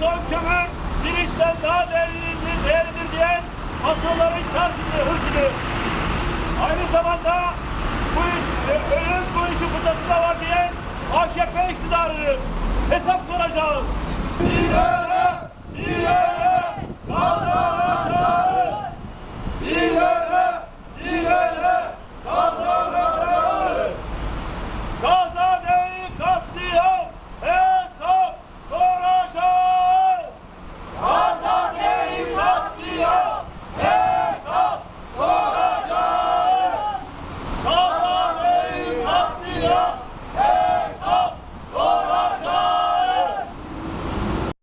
ton kömür bir işten daha değerlidir, değerlidir diyen patronların kar hırsını. Aynı zamanda bu iş, e, ölüm bu işin fırsatında var diyen AKP iktidarını hesap soracağız. İler!